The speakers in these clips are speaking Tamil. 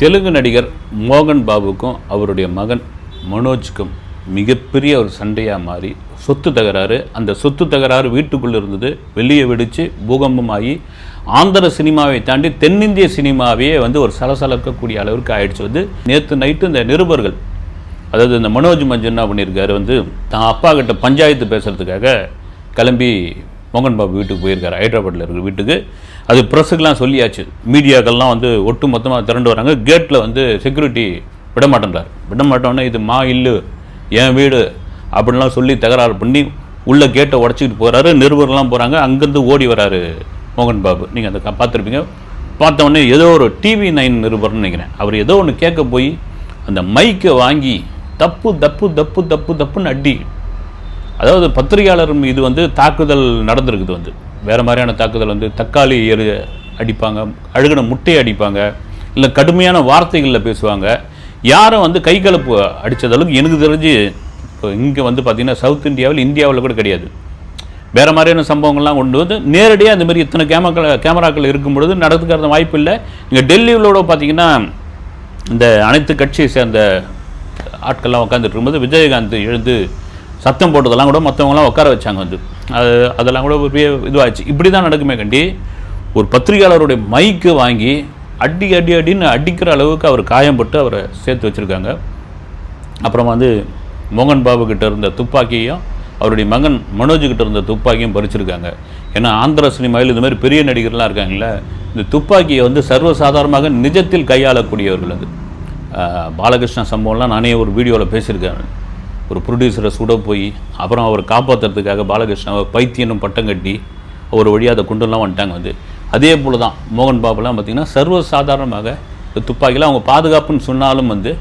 தெலுங்கு நடிகர் மோகன் பாபுக்கும் அவருடைய மகன் மனோஜுக்கும் மிகப்பெரிய ஒரு சண்டையாக மாறி சொத்து தகராறு. அந்த சொத்து தகராறு வீட்டுக்குள்ளே இருந்தது. வெளியே வெடித்து பூகம்பமாகி ஆந்திர சினிமாவை தாண்டி தென்னிந்திய சினிமாவையே வந்து ஒரு சலசலக்கக்கூடிய அளவிற்கு ஆயிடுச்சு. வந்து நேற்று நைட்டு இந்த நிருபர்கள் அதாவது இந்த மனோஜ் மஞ்சு என்ன பண்ணியிருக்காரு வந்து தான் அப்பா கிட்ட பஞ்சாயத்து பேசுகிறதுக்காக கிளம்பி மோகன் பாபு வீட்டுக்கு போயிருக்காரு. ஹைதராபாத்தில் இருக்கிற வீட்டுக்கு. அது ப்ரெஸ்ஸுக்கெலாம் சொல்லியாச்சு. மீடியாக்கள்லாம் வந்து ஒட்டு மொத்தமாக திரண்டு வராங்க. கேட்டில் வந்து செக்யூரிட்டி விட மாட்டேன்றார். விட மாட்டோன்னே இது மா இல்லு என் வீடு அப்படின்லாம் சொல்லி தகராறு பண்ணி உள்ளே கேட்டை உடச்சிக்கிட்டு போகிறாரு நிருபர்லாம் போகிறாங்க அங்கேருந்து ஓடி வராரு மோகன் பாபு. நீங்கள் அந்த பார்த்துருப்பீங்க. பார்த்த உடனே ஏதோ ஒரு டிவி நைன் நிருபர்னு நினைக்கிறேன். அவர் ஏதோ ஒன்று கேட்க போய் அந்த மைக்கை வாங்கி தப்பு தப்பு தப்பு தப்பு தப்புன்னு அடி அதாவது பத்திரிகையாளர் மீது வந்து தாக்குதல் நடந்திருக்குது வந்து. வேறு மாதிரியான தாக்குதல் வந்து தக்காளி எரு அடிப்பாங்க அழுகின முட்டையை அடிப்பாங்க இல்லை கடுமையான வார்த்தைகளில் பேசுவாங்க. யாரும் வந்து கை கலப்பு அடிச்ச அளவுக்கு எனக்கு தெரிஞ்சு இப்போ இங்கே வந்து பார்த்திங்கன்னா சவுத் இந்தியாவில் இந்தியாவில் கூட கிடையாது. வேறு மாதிரியான சம்பவங்கள்லாம் கொண்டு வந்து நேரடியாக அந்த மாதிரி இத்தனை கேமரா கேமராக்கள் இருக்கும் பொழுது நடத்துக்கிறது வாய்ப்பு இல்லை. இங்கே டெல்லியிலோட பார்த்தீங்கன்னா இந்த அனைத்து கட்சியை சேர்ந்த ஆட்கள்லாம் உட்காந்துட்டு இருக்கும்போது விஜயகாந்த் எழுந்து சத்தம் போட்டதெல்லாம் கூட மற்றவங்களாம் உட்கார வச்சாங்க வந்து. அது அதெல்லாம் கூட ஒரு பெரிய இதுவாச்சு இப்படி தான் நடக்குமே கண்டி ஒரு பத்திரிகையாளருடைய மைக்கு வாங்கி அடி அடி அடின்னு அடிக்கிற அளவுக்கு அவர் காயம்பட்டு அவரை சேர்த்து வச்சுருக்காங்க. அப்புறம் வந்து மோகன் பாபு கிட்ட இருந்த துப்பாக்கியும் அவருடைய மகன் மனோஜ் கிட்ட இருந்த துப்பாக்கியும் பறிச்சிருக்காங்க. ஏன்னா ஆந்திர சினிமாவில் இந்த மாதிரி பெரிய நடிகர்லாம் இருக்காங்கல்ல இந்த துப்பாக்கியை வந்து சர்வசாதாரணமாக நிஜத்தில் கையாளக்கூடியவர்கள் அது. பாலகிருஷ்ண சம்பவம்லாம் நானே ஒரு வீடியோவில் பேசியிருக்கேன். ஒரு ப்ரொடியூசரை சுட போய் அப்புறம் அவர் காப்பாற்றுறதுக்காக பாலகிருஷ்ணாவை பைத்தியனும் பட்டம் கட்டி ஒரு வழியாக அதை கொண்டுலாம் வந்துட்டாங்க வந்து. அதே போல் தான் மோகன் பாபுலாம் பார்த்திங்கன்னா சர்வசாதாரணமாக இந்த துப்பாக்கிலாம் அவங்க பாதுகாப்புன்னு சொன்னாலும் வந்து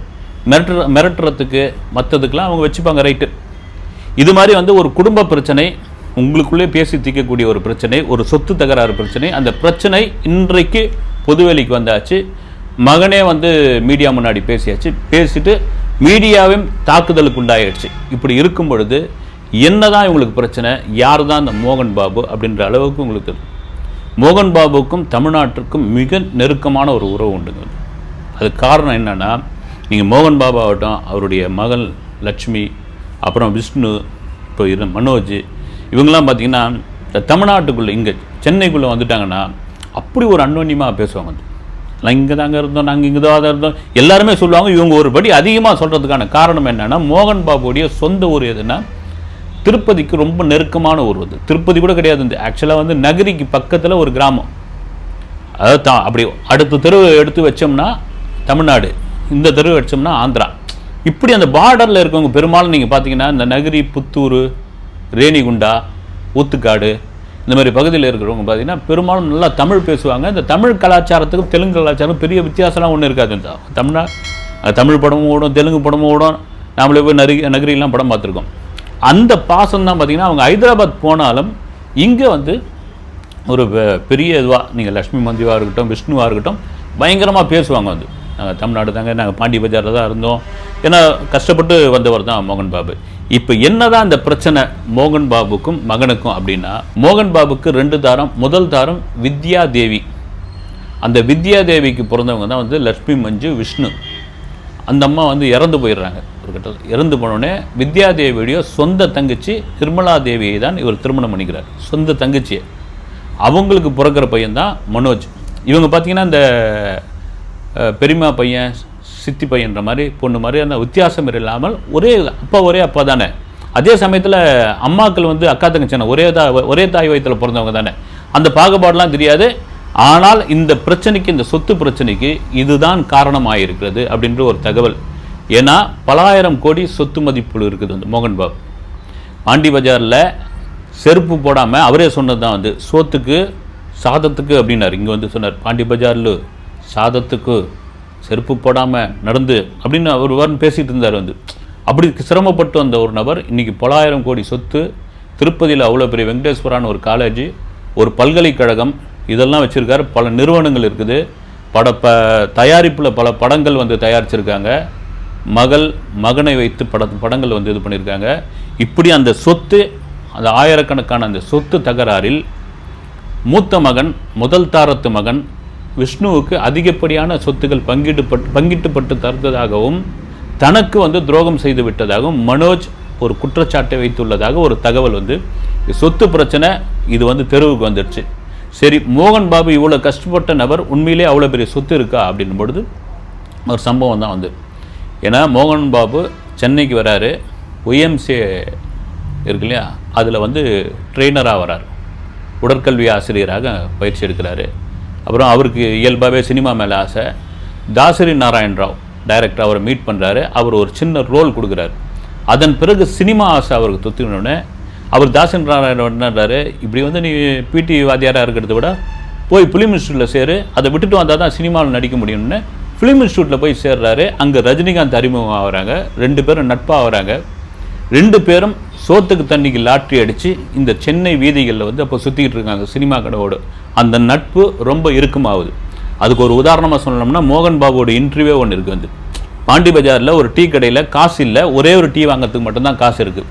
மிரட்டுற மிரட்டுறதுக்கு மற்றதுக்கெலாம் அவங்க வச்சுப்பாங்க ரைட்டு இது மாதிரி வந்து ஒரு குடும்ப பிரச்சனை உங்களுக்குள்ளே பேசி தீர்க்கக்கூடிய ஒரு பிரச்சனை ஒரு சொத்து தகராறு பிரச்சனை அந்த பிரச்சனை இன்றைக்கு பொதுவெளிக்கு வந்தாச்சு. மகனே வந்து மீடியா முன்னாடி பேசியாச்சு. பேசிட்டு மீடியாவையும் தாக்குதலுக்கு உண்டாயிடுச்சு. இப்படி இருக்கும் பொழுது என்னதான் இவங்களுக்கு பிரச்சனை யார் தான் இந்த மோகன் பாபு அப்படின்ற அளவுக்கு உங்களுக்கு மோகன் பாபுக்கும் தமிழ்நாட்டிற்கும் மிக நெருக்கமான ஒரு உறவு உண்டுங்க அது காரணம் என்னென்னா நீங்கள் மோகன் பாபு ஆகட்டும் அவருடைய மகள் லட்சுமி அப்புறம் விஷ்ணு இப்போ இரு மனோஜ் இவங்கெல்லாம் பார்த்தீங்கன்னா இந்த தமிழ்நாட்டுக்குள்ளே இங்கே சென்னைக்குள்ளே வந்துட்டாங்கன்னா அப்படி ஒரு அன்னோன்யமாக பேசுவாங்க. வந்து நான் இங்கே தாங்க இருந்தோம் நாங்கள் இங்கே தான் இருந்தோம். எல்லாருமே சொல்லுவாங்க இவங்க ஒரு படி அதிகமாக சொல்கிறதுக்கான காரணம் என்னென்னா மோகன் பாபுடைய சொந்த ஊர் எதுன்னா திருப்பதிக்கு ரொம்ப நெருக்கமான ஊர் வந்து திருப்பதி கூட கிடையாது இந்த. ஆக்சுவலாக வந்து நகரிக்கு பக்கத்தில் ஒரு கிராமம். அதாவது அப்படி அடுத்த தெரு எடுத்து வச்சோம்னா தமிழ்நாடு. இந்த தெரு வச்சோம்னா ஆந்திரா. இப்படி அந்த பார்டரில் இருக்கவங்க பெரும்பாலும் நீங்கள் பார்த்தீங்கன்னா இந்த நகரி புத்தூர் ரேணிகுண்டா ஊத்துக்காடு இந்த மாதிரி பகுதியில் இருக்கிறவங்க பார்த்தீங்கன்னா பெரும்பாலும் நல்லா தமிழ் பேசுவாங்க. இந்த தமிழ் கலாச்சாரத்துக்கும் தெலுங்கு கலாச்சாரம் பெரிய வித்தியாசம்லாம் ஒன்றும் இருக்காது. இந்த தமிழ்நா தமிழ் படமும் ஓடும் தெலுங்கு படமும் ஓடும். நாமளே போய் நரி நகரிலாம் படம் பார்த்துருக்கோம். அந்த பாசம் தான் பார்த்தீங்கன்னா அவங்க ஹைதராபாத் போனாலும் இங்கே வந்து ஒரு பெ- பெரிய இதுவாக நீங்கள் லக்ஷ்மி மந்திவாக இருக்கட்டும் விஷ்ணுவாக இருக்கட்டும் பயங்கரமாக பேசுவாங்க வந்து. நாங்கள் தமிழ்நாடு தாங்க நாங்கள் பாண்டி பஜாரில் தான் இருந்தோம். ஏன்னா கஷ்டப்பட்டு வந்தவர் தான் மோகன் பாபு. இப்போ என்னதான் அந்த பிரச்சனை மோகன் பாபுக்கும் மகனுக்கும் அப்படின்னா மோகன் பாபுக்கு ரெண்டு தாரம் முதல் தாரம் வித்யா தேவி அந்த வித்யா தேவிக்கு பிறந்தவங்க தான் வந்து லக்ஷ்மி மஞ்சு விஷ்ணு. அந்த அம்மா வந்து இறந்து போயிடுறாங்க. ஒரு கட்டத்தில் இறந்து போனோடனே வித்யா தேவியுடைய சொந்த தங்கச்சி நிர்மலா தேவியை தான் இவர் திருமணம் பண்ணிக்கிறார். சொந்த தங்கச்சியை. அவங்களுக்கு பிறக்கிற பையன் தான் மனோஜ். இவங்க பார்த்தீங்கன்னா இந்த பெரியமா பெரியம்மா பையன் சித்தி பையன்ற மாதிரி பொண்ணு மாதிரி அந்த வித்தியாசம் இல்லாமல் ஒரே அப்பா ஒரே அப்பா தானே. அதே சமயத்தில் அம்மாக்கள் வந்து அக்கா தங்கச்சான ஒரே தா ஒரே தாய் வயத்தில் பிறந்தவங்க தானே. அந்த பாகுபாடுலாம் தெரியாது. ஆனால் இந்த பிரச்சனைக்கு இந்த சொத்து பிரச்சனைக்கு இதுதான் காரணமாக இருக்கிறது அப்படின்ற ஒரு தகவல். ஏன்னா பலாயிரம் கோடி சொத்து மதிப்பு இருக்குது வந்து மோகன் பாபு. பாண்டி பஜாரில் செருப்பு போடாமல் அவரே சொன்னது தான் வந்து சோத்துக்கு சாதத்துக்கு அப்படின்னார். இங்கே வந்து சொன்னார் பாண்டி பஜாரில். சாதத்துக்கு செருப்பு போடாமல் நடந்து அப்படின்னு ஒரு வாரம் பேசிகிட்டு இருந்தார் வந்து. அப்படி சிரமப்பட்டு வந்த ஒரு நபர் இன்றைக்கி பலாயிரம் கோடி சொத்து திருப்பதியில் அவ்வளோ பெரிய வெங்கடேஸ்வரான ஒரு காலேஜ் ஒரு பல்கலைக்கழகம் இதெல்லாம் வச்சுருக்காரு. பல நிறுவனங்கள் இருக்குது. பட ப தயாரிப்பில் பல படங்கள் வந்து தயாரிச்சிருக்காங்க. மகள் மகனை வைத்து பட படங்கள் வந்து இது பண்ணியிருக்காங்க இப்படி அந்த சொத்து அந்த ஆயிரக்கணக்கான அந்த சொத்து தகராறில் மூத்த மகன் முதல் தாரத்து மகன் விஷ்ணுவுக்கு அதிகப்படியான சொத்துக்கள் பங்கிட்டுப்பட்டு பங்கிட்டுப்பட்டு தருந்ததாகவும் தனக்கு வந்து துரோகம் செய்து விட்டதாகவும் மனோஜ் ஒரு குற்றச்சாட்டை வைத்துள்ளதாக ஒரு தகவல் வந்து சொத்து பிரச்சனை இது வந்து தெருவுக்கு வந்துடுச்சு. சரி மோகன் பாபு இவ்வளோ கஷ்டப்பட்ட நபர் உண்மையிலே அவ்வளோ பெரிய சொத்து இருக்கா அப்படின் பொழுது ஒரு சம்பவம் தான் வந்து. ஏன்னா மோகன் பாபு சென்னைக்கு வராரு ஒய்எம்சிஏ இருக்கு இல்லையா அதில் வந்து ட்ரெயினராக வரார். உடற்கல்வி ஆசிரியராக பயிற்சி எடுக்கிறாரு. அப்புறம் அவருக்கு இயல்பாகவே சினிமா மேலே ஆசை. தாசரி நாராயண் ராவ் டைரக்டர் அவரை மீட் பண்ணுறாரு அவர் ஒரு சின்ன ரோல் கொடுக்குறாரு. அதன் பிறகு சினிமா ஆசை அவருக்கு தொத்தினோடனே அவர் தாசன் நாராயணன் என்னன்றாரு இப்படி வந்து நீ பிடி வாத்தியாராக இருக்கிறத விட போய் ஃபிலிம் இன்ஸ்டியூட்டில் சேரு. அதை விட்டுட்டு வந்தால் தான் சினிமாவில் நடிக்க முடியும்னு. ஃபிலிம் இன்ஸ்டியூட்டில் போய் சேர்றாரு. அங்கே ரஜினிகாந்த் அறிமுகம் ஆகிறாங்க. ரெண்டு பேரும் நட்பாக ஆகுறாங்க. ரெண்டு பேரும் சோத்துக்கு தண்ணிக்கு லாட்ரி அடித்து இந்த சென்னை வீதிகளில் வந்து அப்போ சுற்றிக்கிட்டு இருக்காங்க சினிமா கடவோடு அந்த நட்பு ரொம்ப இறுக்கமாகுது அதுக்கு ஒரு உதாரணமாக சொல்லணும்னா மோகன் பாபுவோட இன்டர்வியூ ஒன்று இருக்குது வந்து. பாண்டி பஜாரில் ஒரு டீ கடையில் காசு இல்லை ஒரே ஒரு டீ வாங்குறதுக்கு மட்டும்தான் காசு இருக்குது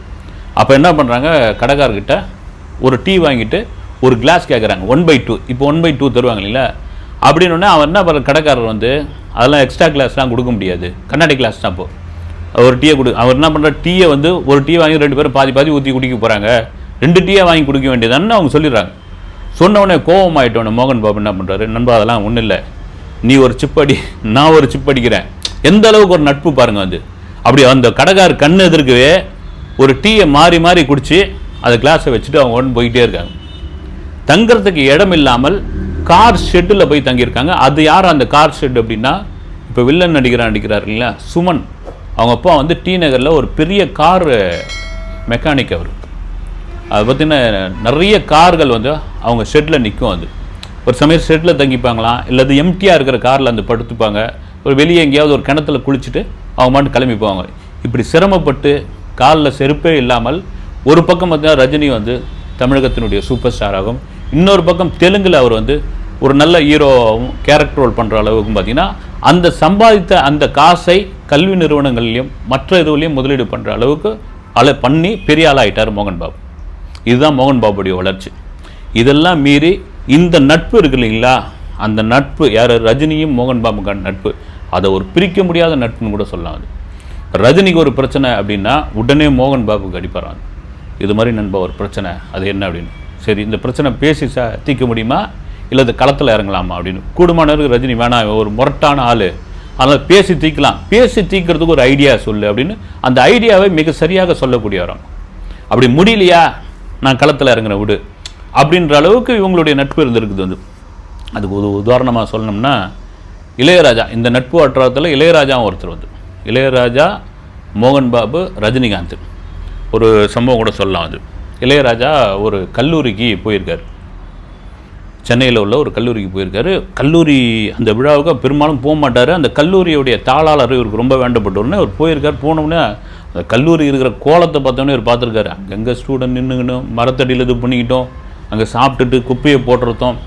அப்போ என்ன பண்ணுறாங்க கடைக்காரர்கிட்ட ஒரு டீ வாங்கிட்டு ஒரு கிளாஸ் கேட்குறாங்க ஒன் பை டூ இப்போ ஒன் பை டூ தருவாங்க இல்லைங்களா? அப்படின்னு அவன் என்ன பண்ணுற கடைக்காரர் வந்து அதெல்லாம் எக்ஸ்ட்ரா கிளாஸ்லாம் கொடுக்க முடியாது. கண்ணாடி கிளாஸ் தான் அப்போது ஒரு டீயை கொடு அவர் என்ன பண்ணுற டீயை வந்து ஒரு டீ வாங்கி ரெண்டு பேரும் பாதி பாதி ஊற்றி குடிக்க போகிறாங்க ரெண்டு டீயை வாங்கி குடிக்க வேண்டியதான்னு அவங்க சொல்லிடுறாங்க. சொன்ன உடனே கோவம் மோகன் பாபு என்ன பண்ணுறாரு நண்பா அதெல்லாம் ஒன்றும் இல்லை. நீ ஒரு சிப் அடி நான் ஒரு சிப் அடிக்கிறேன். எந்த அளவுக்கு ஒரு நட்பு பாருங்க வந்து. அப்படி அந்த கடைக்கார் கண் எதிர்க்கவே ஒரு டீயை மாறி மாறி குடித்து அதை கிளாஸை வச்சுட்டு அவங்க ஒன்று போயிட்டே இருக்காங்க. தங்குறதுக்கு இடம் இல்லாமல் கார் ஷெட்டில் போய் தங்கியிருக்காங்க. அது யார் அந்த கார் ஷெட் அப்படின்னா இப்போ வில்லன் நடிக்கிறான் நடிக்கிறார் இல்லைங்களா? சுமன். அவங்க அப்பா வந்து டி நகரில் ஒரு பெரிய கார் மெக்கானிக் அவர். அதை பற்றின நிறைய கார்கள் வந்து அவங்க ஷெட்டில் நிற்கும் அது. ஒரு சமயம் ஷெட்டில் தங்கிப்பாங்களாம் இல்லது எம்டியாக இருக்கிற காரில் அந்த படுத்துப்பாங்க. ஒரு வெளியே எங்கேயாவது ஒரு கிணத்துல குளிச்சுட்டு அவங்க மாட்டு கிளம்பி போவாங்க. இப்படி சிரமப்பட்டு காலில் செருப்பே இல்லாமல் ஒரு பக்கம் பார்த்தீங்கன்னா ரஜினி வந்து தமிழகத்தினுடைய சூப்பர் ஸ்டாராகவும் இன்னொரு பக்கம் தெலுங்கில் அவர் வந்து ஒரு நல்ல ஹீரோவாகவும் கேரக்டர் ரோல் பண்ணுற அளவுக்கும் பார்த்திங்கன்னா அந்த சம்பாதித்த அந்த காசை கல்வி நிறுவனங்கள்லையும் மற்ற இதுலையும் முதலீடு பண்ணுற அளவுக்கு அல பண்ணி பெரிய ஆளாகிட்டார் மோகன் பாபு. இதுதான் மோகன் பாபுடைய வளர்ச்சி. இதெல்லாம் மீறி இந்த நட்பு இருக்கு இல்லைங்களா? அந்த நட்பு யார்? ரஜினியும் மோகன் பாபுக்கான நட்பு. அதை ஒரு பிரிக்க முடியாத நட்புன்னு கூட சொல்லலாம் அது. ரஜினிக்கு ஒரு பிரச்சனை அப்படின்னா உடனே மோகன் பாபுக்கு அடிப்படுறாங்க இது மாதிரி நண்பா ஒரு பிரச்சனை. அது என்ன அப்படின்னு? சரி இந்த பிரச்சனை பேசி ச தீர்க்க முடியுமா? இல்லை அது களத்தில் இறங்கலாமா? அப்படின்னு. கூடுமானவருக்கு ரஜினி வேணாம் ஒரு முரட்டான ஆள். அதனால் பேசி தீர்க்கலாம் பேசி தீக்கிறதுக்கு ஒரு ஐடியா சொல்லு அப்படின்னு அந்த ஐடியாவை மிக சரியாக சொல்லக்கூடியவரம். அப்படி முடியலையா? நான் களத்தில் இறங்குறேன் விடு அப்படின்ற அளவுக்கு இவங்களுடைய நட்பு இருந்திருக்குது வந்து. அதுக்கு ஒரு உதாரணமாக சொல்லணும்னா இளையராஜா இந்த நட்பு வட்டாரத்தில் இளையராஜாவும் ஒருத்தர் வந்து. இளையராஜா மோகன் பாபு ரஜினிகாந்த். ஒரு சம்பவம் கூட சொல்லலாம் அது. இளையராஜா ஒரு கல்லூரிக்கு போயிருக்கார். சென்னையில் உள்ள ஒரு கல்லூரிக்கு போயிருக்காரு. கல்லூரி அந்த விழாவுக்கு பெரும்பாலும் போக மாட்டார். அந்த கல்லூரியுடைய தாளாளர் இவருக்கு ரொம்ப வேண்டப்பட்டவர்னு அவர் போயிருக்கார். போனவுடனே அந்த கல்லூரி இருக்கிற கோலத்தை பார்த்தோன்னே இவர் பார்த்துருக்காரு. அங்கங்கே ஸ்டூடெண்ட் நின்றுக்கணும் மரத்தடியில் இது பண்ணிக்கிட்டோம். அங்கே சாப்பிட்டுட்டு குப்பையை போட்டுருத்தோம்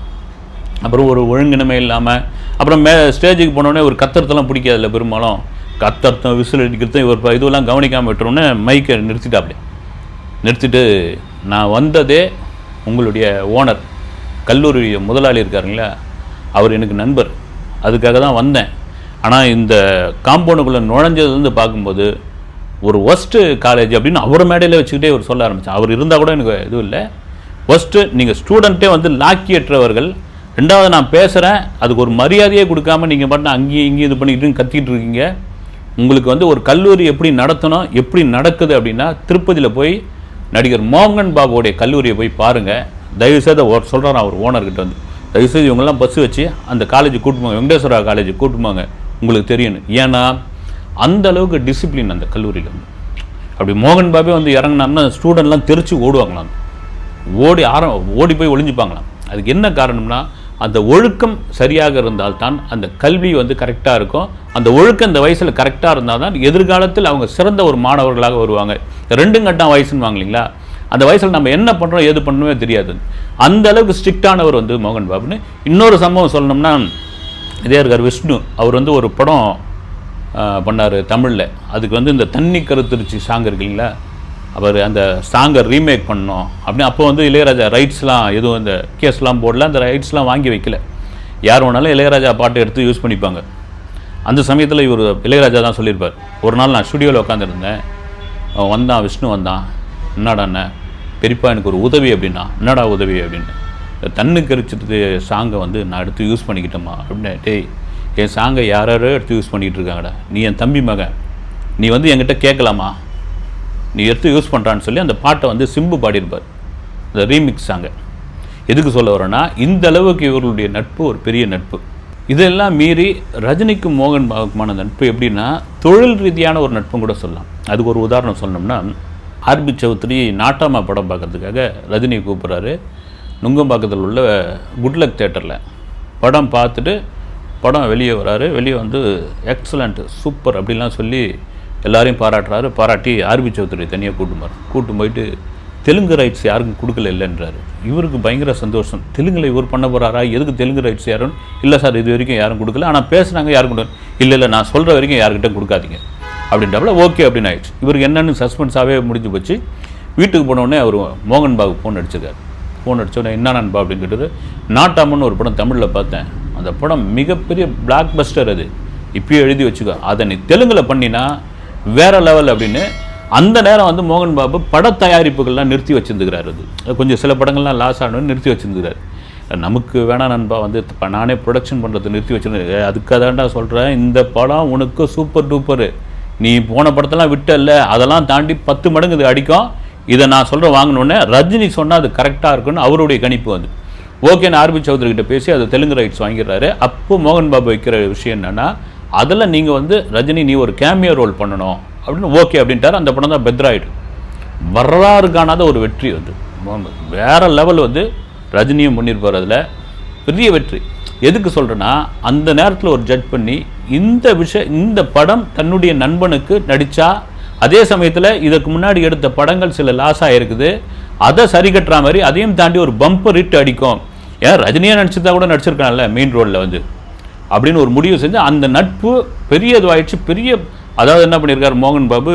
அப்புறம் ஒரு ஒழுங்கினமே இல்லாமல் அப்புறம் மே ஸ்டேஜுக்கு போனோடனே ஒரு கத்துறதெல்லாம் பிடிக்காதுல்ல பெரும்பாலும். கத்தர்த்தம் விசில் அடிக்கிறதும் இவர் இதுவெல்லாம் கவனிக்காமல் விட்டுறோன்னே மைக்கை நிறுத்திட்டாப்டி. நிறுத்திட்டு நான் வந்ததே உங்களுடைய ஓனர் கல்லூரி முதலாளி இருக்காருங்களா அவர் எனக்கு நண்பர். அதுக்காக தான் வந்தேன். ஆனால் இந்த காம்பவுண்டுக்குள்ளே நுழைஞ்சதுலேருந்து பார்க்கும்போது ஒரு ஒஸ்ட்டு காலேஜ் அப்படின்னு அவர் மேடையில் வச்சுக்கிட்டே அவர் சொல்ல ஆரம்பித்தேன் அவர் இருந்தால் கூட எனக்கு இதுவும் இல்லை. ஃபஸ்ட்டு நீங்கள் ஸ்டூடெண்ட்டே வந்து லாக்கியற்றவர்கள் ரெண்டாவது நான் பேசுகிறேன் அதுக்கு ஒரு மரியாதையே கொடுக்காம நீங்கள் பாட்டு அங்கேயும் இங்கேயும் இது பண்ணிக்கிட்டு கத்திக்கிட்டு இருக்கீங்க. உங்களுக்கு வந்து ஒரு கல்லூரி எப்படி நடத்தணும் எப்படி நடக்குது அப்படின்னா திருப்பதியில் போய் நடிகர் மோகன் பாபுவோடைய கல்லூரியை போய் பாருங்கள் தயவுசெய்து அவர் சொல்கிறார் அவர் ஓனர்கிட்ட வந்து. தயவுசெய்து இவங்கெல்லாம் பஸ் வச்சு அந்த காலேஜ் கூட்டுமாங்க வெங்கடேஸ்வரா காலேஜ் கூட்டுமாங்க உங்களுக்கு தெரியணும். ஏன்னா அந்த அளவுக்கு டிசிப்ளின் அந்த கல்லூரியில் வந்து. அப்படி மோகன் பாபே வந்து இறங்கினான்னா ஸ்டூடெண்ட்லாம் தெரிச்சு ஓடுவாங்களாம். ஓடி ஆரம் ஓடி போய் ஒளிஞ்சுப்பாங்களாம். அதுக்கு என்ன காரணம்னா அந்த ஒழுக்கம் சரியாக இருந்தால் தான் அந்த கல்வி வந்து கரெக்டாக இருக்கும். அந்த ஒழுக்கம் இந்த வயசில் கரெக்டாக இருந்தால் தான் எதிர்காலத்தில் அவங்க சிறந்த ஒரு மாணவர்களாக வருவாங்க. ரெண்டும் கட்டம் வயசுன்னு வாங்கலீங்களா அந்த வயசில் நம்ம என்ன பண்ணுறோம் எது பண்ணணுமே தெரியாது. அந்த அளவுக்கு ஸ்ட்ரிக்டானவர் வந்து மோகன் பாபுன்னு இன்னொரு சம்பவம் சொல்லணும்னா இதே இருக்கார் விஷ்ணு அவர் வந்து ஒரு படம் பண்ணார் தமிழில். அதுக்கு வந்து இந்த தண்ணி கருத்துருச்சி சாங் இருக்கு இல்லைங்களா? அவர் அந்த சாங்கை ரீமேக் பண்ணோம் அப்படின்னு அப்போ வந்து இளையராஜா ரைட்ஸ்லாம் எதுவும் இந்த கேஸ்லாம் போடல. அந்த ரைட்ஸ்லாம் வாங்கி வைக்கல. யார் வேணாலும் இளையராஜா பாட்டு எடுத்து யூஸ் பண்ணிப்பாங்க. அந்த சமயத்தில் இவர் இளையராஜா தான் சொல்லியிருப்பார். ஒரு நாள் நான் ஸ்டுடியோவில் உட்காந்துருந்தேன் வந்தான் விஷ்ணு வந்தான். என்னடா என்ன பெரியப்பா எனக்கு ஒரு உதவி அப்படின்னா. என்னடா உதவி அப்படின்னு. தண்ணு கரிச்சிட்டு சாங்கை வந்து நான் எடுத்து யூஸ் பண்ணிக்கிட்டேம்மா. அப்படின்னு டேய் என் சாங்கை யாரோ எடுத்து யூஸ் பண்ணிக்கிட்டு இருக்காங்கடா. நீ என் தம்பி மகன். நீ வந்து என்கிட்ட கேட்கலாமா? நீ எடுத்து யூஸ் பண்ணுறான்னு சொல்லி அந்த பாட்டை வந்து சிம்பு பாடியிருப்பார். அந்த ரீமிக்ஸ் சாங்கை எதுக்கு சொல்ல வரேன்னா இந்த அளவுக்கு இவர்களுடைய நட்பு ஒரு பெரிய நட்பு. இதெல்லாம் மீறி ரஜினிக்கும் மோகன் பாபுக்குமான நட்பு எப்படின்னா தொழில் ரீதியான ஒரு நட்பும் கூட சொல்லலாம். அதுக்கு ஒரு உதாரணம் சொன்னோம்னா ஆர்பி சௌத்ரி நாட்டாமா படம் பார்க்குறதுக்காக ரஜினியை கூப்பிட்றாரு. நுங்கம்பாக்கத்தில் உள்ள குட்லக் தேட்டரில் படம் பார்த்துட்டு படம் வெளியே வராரு. வெளியே வந்து எக்ஸலண்ட் சூப்பர் அப்படிலாம் சொல்லி எல்லாரையும் பாராட்டுறாரு. பாராட்டி ஆர்பி சௌத்ரி தனியாக கூட்டும் போகிறார் கூட்டும் போயிட்டு தெலுங்கு ரைட்ஸ் யாருக்கும் கொடுக்கல இல்லைன்றாரு. இவருக்கு பயங்கர சந்தோஷம். தெலுங்கில் இவர் பண்ண போகிறாரா எதுக்கு தெலுங்கு ரைட்ஸ் யாரும் இல்லை சார் இது வரைக்கும் யாரும் கொடுக்கல. ஆனால் பேசுனாங்க யாரும் கொடுக்கல இல்லை இல்லை நான் சொல்கிற வரைக்கும் யாருக்கிட்ட கொடுக்காதீங்க. அப்படின்றப்பல ஓகே அப்படின்னு ஆயிடுச்சு. இவருக்கு என்னென்னு சஸ்பென்ஸாகவே முடிஞ்சு போச்சு. வீட்டுக்கு போனோடனே அவர் மோகன் பாபு ஃபோன் அடிச்சிருக்காரு. ஃபோன் அடித்தோடனே என்ன நண்பா? அப்படின்னு கேட்டாரு நாட்டாமன்னு ஒரு படம் தமிழில் பார்த்தேன். அந்த படம் மிகப்பெரிய பிளாக் பஸ்டர் அது. இப்பயே எழுதி வச்சுக்கோ. அதை நீ தெலுங்கில் பண்ணினா வேற லெவல் அப்படின்னு அந்த நேரம் வந்து மோகன் பாபு பட தயாரிப்புகள்லாம் நிறுத்தி வச்சிருந்துக்கிறாரு அது. கொஞ்சம் சில படங்கள்லாம் லாஸ் ஆகணும்னு நிறுத்தி வச்சிருந்துக்கிறாரு. நமக்கு வேணா நண்பா வந்து நானே ப்ரொடக்ஷன் பண்ணுறது நிறுத்தி வச்சிருந்தேன். அதுக்காக தான்டா சொல்கிறேன் இந்த படம் உனக்கு சூப்பர் டூப்பரு நீ போன படத்தெல்லாம் விட்டல்ல. அதெல்லாம் தாண்டி பத்து மடங்கு இது அடிக்கும். இதை நான் சொல்கிறேன் வாங்கினோடனே ரஜினி சொன்னால் அது கரெக்டாக இருக்குன்னு அவருடைய கணிப்பு வந்து ஓகேன்னு ஆர்பி சௌத்ரி கிட்ட பேசி அதை தெலுங்கு ரைட்ஸ் வாங்கிடுறாரு. அப்போ மோகன் பாபு வைக்கிற விஷயம் என்னென்னா அதில் நீங்கள் வந்து ரஜினி நீ ஒரு கேமியோ ரோல் பண்ணணும். அப்படின்னு ஓகே அப்படின்ட்டாரு. அந்த படம் தான் பெத்ராய்டு. வரலாறு காணாத ஒரு வெற்றி வந்து. வேறு லெவல் வந்து ரஜினியும் முன்னிருப்பார் அதில். பெரிய வெற்றி. எதுக்கு சொல்கிறேன்னா அந்த நேரத்தில் ஒரு ஜட்ஜ் பண்ணி இந்த விஷய இந்த படம் தன்னுடைய நண்பனுக்கு நடித்தா அதே சமயத்தில் இதற்கு முன்னாடி எடுத்த படங்கள் சில லாஸ் ஆகிருக்குது அதை சரி கட்டுற மாதிரி அதையும் தாண்டி ஒரு பம்பர் ரிட் அடிக்கும். ஏன் ரஜினியாக நடிச்சிருந்தா கூட நடிச்சிருக்கான்ல மெயின் ரோடில் வந்து. அப்படின்னு ஒரு முடிவு செஞ்சு அந்த நட்பு பெரிய இதுவாயிடுச்சு பெரிய அதாவது என்ன பண்ணியிருக்காரு மோகன் பாபு?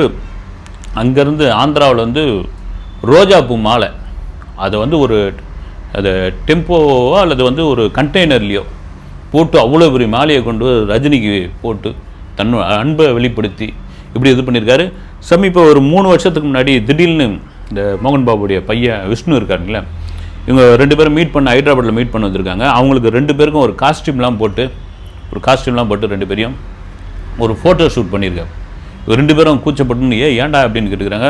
அங்கேருந்து ஆந்திராவில் வந்து ரோஜா பூ மாலை. அதை வந்து ஒரு அது டெம்போவோ அல்லது வந்து ஒரு கண்டெய்னர்லேயோ போட்டு அவ்வளோ பெரிய மாலையை கொண்டு வந்து ரஜினிக்கு போட்டு தன் அன்பை வெளிப்படுத்தி இப்படி இது பண்ணியிருக்காரு. சமீப ஒரு மூணு வருஷத்துக்கு முன்னாடி திடீர்னு இந்த மோகன் பாபுடைய பையன் விஷ்ணு இருக்காருங்களே இவங்க ரெண்டு பேரும் மீட் பண்ண ஹைதராபாத்தில் மீட் பண்ண வந்திருக்காங்க. அவங்களுக்கு ரெண்டு பேருக்கும் ஒரு காஸ்டியூம்லாம் போட்டு ஒரு காஸ்டியூம்லாம் போட்டு ரெண்டு பேரையும் ஒரு ஃபோட்டோ ஷூட் பண்ணியிருக்கேன் ரெண்டு பேரும் கூச்சப்பட்டுன்னு ஏன் ஏன்டா? அப்படின்னு கேட்டுக்கிறாங்க.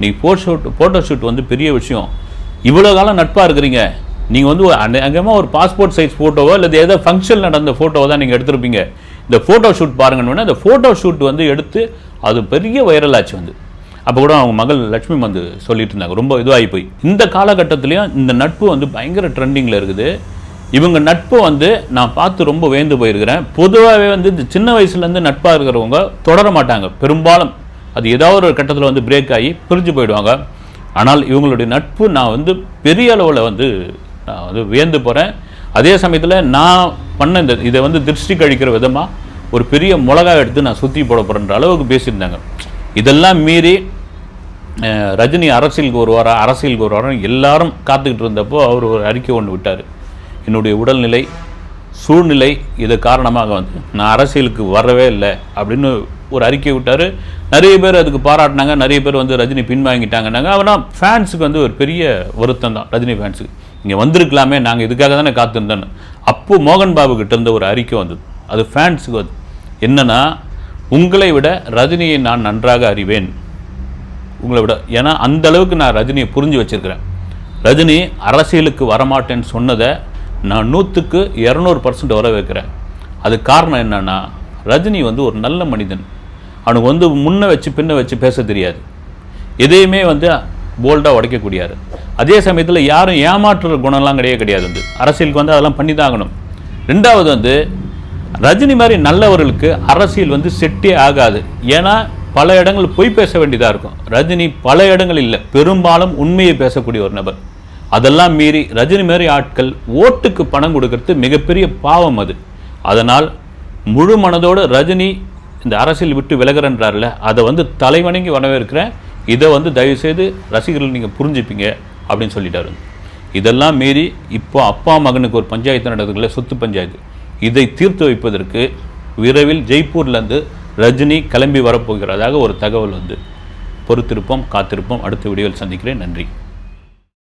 நீங்கள் ஃபோட்டோ ஷூட் ஃபோட்டோ ஷூட் வந்து பெரிய விஷயம். இவ்வளோ காலம் நட்பாக இருக்கிறீங்க. நீங்கள் வந்து அங்கேமா ஒரு பாஸ்போர்ட் சைஸ் ஃபோட்டோவோ இல்லை ஏதோ ஃபங்க்ஷன் நடந்த ஃபோட்டோவோ தான் நீங்கள் எடுத்திருப்பீங்க. இந்த ஃபோட்டோ ஷூட் பாருங்கன்னு அந்த ஃபோட்டோ ஷூட் வந்து எடுத்து அது பெரிய வைரல் ஆச்சு வந்து. அப்போ கூட அவங்க மகள் லட்சுமி வந்து சொல்லிட்டு இருந்தாங்க. ரொம்ப இதுவாகி போய். இந்த காலகட்டத்திலையும் இந்த நட்பு வந்து பயங்கர ட்ரெண்டிங்கில் இருக்குது. இவங்க நட்பு வந்து நான் பார்த்து ரொம்ப வேந்து போயிருக்கிறேன். பொதுவாகவே வந்து இந்த சின்ன வயசுலேருந்து நட்பாக இருக்கிறவங்க தொடர மாட்டாங்க. பெரும்பாலும் அது ஏதாவது ஒரு கட்டத்தில் வந்து பிரேக் ஆகி பிரிஞ்சு போயிடுவாங்க. ஆனால் இவங்களுடைய நட்பு நான் வந்து பெரிய அளவில் வந்து நான் வந்து வியந்து போகிறேன் அதே சமயத்தில் நான் பண்ண இந்த இதை வந்து திருஷ்டி கழிக்கிற விதமாக ஒரு பெரிய மிளகா எடுத்து நான் சுற்றி போட போகிறேன்ற அளவுக்கு பேசியிருந்தாங்க. இதெல்லாம் மீறி ரஜினி அரசியலுக்கு ஒரு வாரம் அரசியலுக்கு ஒரு வாரம் எல்லாரும் காத்துக்கிட்டு இருந்தப்போ அவர் ஒரு அறிக்கை ஒன்று விட்டார். என்னுடைய உடல்நிலை சூழ்நிலை இது காரணமாக வந்து நான் அரசியலுக்கு வரவே இல்லை அப்படின்னு ஒரு அறிக்கை விட்டார். நிறைய பேர் அதுக்கு பாராட்டினாங்க. நிறைய பேர் வந்து ரஜினி பின்வாங்கிட்டாங்கன்னாங்க. ஆனால் ஃபேன்ஸுக்கு வந்து ஒரு பெரிய வருத்தம் தான். ரஜினி ஃபேன்ஸுக்கு இங்கே வந்திருக்கலாமே நாங்கள் இதுக்காக தானே காத்திருந்தோன்னு அப்போ மோகன் பாபு கிட்ட இருந்த ஒரு அறிக்கை வந்தது. அது ஃபேன்ஸுக்கு வந்து என்னென்னா உங்களை விட ரஜினியை நான் நன்றாக அறிவேன். உங்களை விட. ஏன்னா அந்த அளவுக்கு நான் ரஜினியை புரிஞ்சு வச்சுருக்கிறேன். ரஜினி அரசியலுக்கு வரமாட்டேன்னு சொன்னதை நான் நூற்றுக்கு இரநூறு பர்சன்ட் வர வைக்கிறேன். அது காரணம் என்னன்னா ரஜினி வந்து ஒரு நல்ல மனிதன். அவனுக்கு வந்து முன்ன வச்சு பின்ன வச்சு பேச தெரியாது. எதையுமே வந்து போல்டாக உடைக்கக்கூடியாரு. அதே சமயத்தில் யாரும் ஏமாற்றுற குணம்லாம் கிடையவே கிடையாது வந்து. அரசியலுக்கு வந்து அதெல்லாம் பண்ணி தான் ஆகணும். ரெண்டாவது வந்து ரஜினி மாதிரி நல்லவர்களுக்கு அரசியல் வந்து செட்டே ஆகாது. ஏன்னா பல இடங்கள் பொய் பேச வேண்டியதாக இருக்கும். ரஜினி பல இடங்கள் இல்லை. பெரும்பாலும் உண்மையை பேசக்கூடிய ஒரு நபர். அதெல்லாம் மீறி ரஜினி மாதிரி ஆட்கள் ஓட்டுக்கு பணம் கொடுக்கறது மிகப்பெரிய பாவம் அது. அதனால் முழு மனதோடு ரஜினி இந்த அரசியல் விட்டு விலகிறன்றார்ல அதை வந்து தலைவணங்கி வரவேற்கிறேன். இதை வந்து தயவுசெய்து ரசிகர்கள் நீங்கள் புரிஞ்சுப்பீங்க அப்படின்னு சொல்லிட்டாரு. இதெல்லாம் மீறி இப்போ அப்பா மகனுக்கு ஒரு பஞ்சாயத்து நடக்குதுல சொத்து பஞ்சாயத்து. இதை தீர்த்து வைப்பதற்கு விரைவில் ஜெய்ப்பூர்லேருந்து ரஜினி கிளம்பி வரப்போகிறதாக ஒரு தகவல் வந்து. பொறுத்திருப்போம் காத்திருப்போம். அடுத்த வீடியோவில் சந்திக்கிறேன். நன்றி.